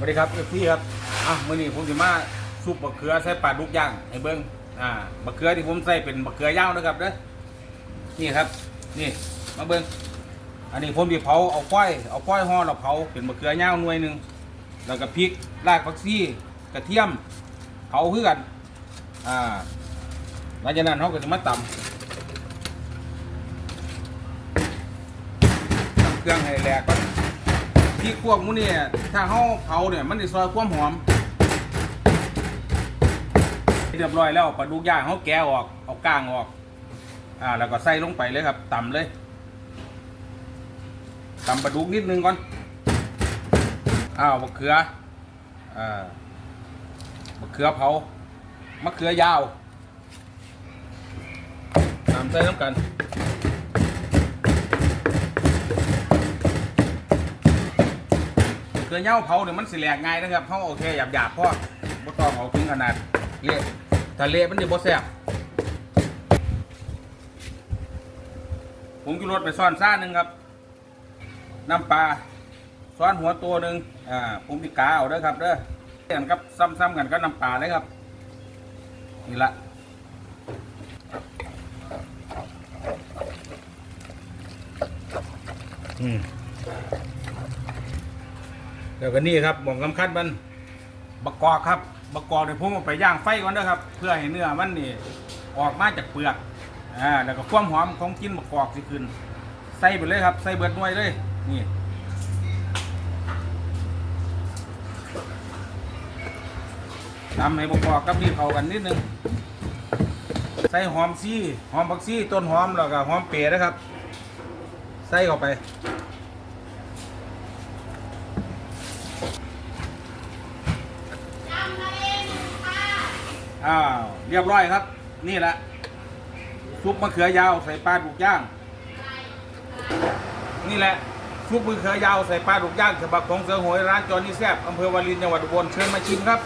สวัสดีครับเอฟซีครับอะมื้อนี้ผมสิมาซุปบะเขือใส่ปลาดุกย่างให้เบิ่งอ่าบะเขือที่ผมใส่เป็นบะเขือย่างนะครับเด้อนี่ครับ นี่มาเบิ่งอันนี้ผมสิเผาเอาก้อยเอาก้อยห่อแล้วเผาเป็นบะเขือย่างหน่วยหนึ่งแล้วก็พริกรากผักชีกระเทียมเผาคือกันอ่าหลังจากนั้นเราก็จะมาตำตำเครื่องให้แหลกก่อน พริกพวกมูนี่ยถ้าเขาเผาเนี่ยมันจะซอยความหอม เรียบร้อยแล้วปลาดุกย่างเขาแกะออกเอาก้างออก อ่า แล้วก็ใส่ลงไปเลยครับต่ำเลยตำปลาดุกนิดนึงก่อน อ้าวมะเขือ อ่ามะเขือเผามะเขือยาวตำใส่น้ำกัน เกลือเหย้าเผาเนี่ยมันสิแหลกง่ายนะครับเผาโอเคหยาบหยาบๆพอบ่ต้องเอาถึงขนาดเละถ้าเละมันจะบ่แซ่บผมกิรสไปซ่อนซ่าหนึ่งครับน้ำปลาซ้อนหัวตัวหนึ่งอ่าผมพิกาเอาเด้อครับเด้อกันครับซ้ำๆกันก็น้ำปลาเลยครับนี่ละอืม เดี๋ยวกันนี่ครับหม่องสำคัญมันบักกอกครับบักกอกเดี๋ยวผมเอาไปย่างไฟก่อนนะครับ เพื่อให้เนื้อมันนี่ออกมาจากเปลือกอ่าแล้วก็ความหอมของกินบักกอกสิขึ้นใส่ไปเลยครับ ใส่เบิดหน่วยเลยนี่ทำให้บักกอกกับนี่เข้ากันนิดนึงใส่หอมซี่หอมผักซี่ต้นหอมแล้วก็หอมเปรย์นะครับ ใส่เข้าไป อ้าวเรียบร้อยครับ นี่แหละซุปมะเขือยาวใส่ปลาดุกย่าง นี่แหละซุปมะเขือยาวใส่ปลาดุกย่างฉบับของเสือหวยร้านจอนี่แซบอำเภอวารินจังหวัดอุบลเชิญมาชิมครับ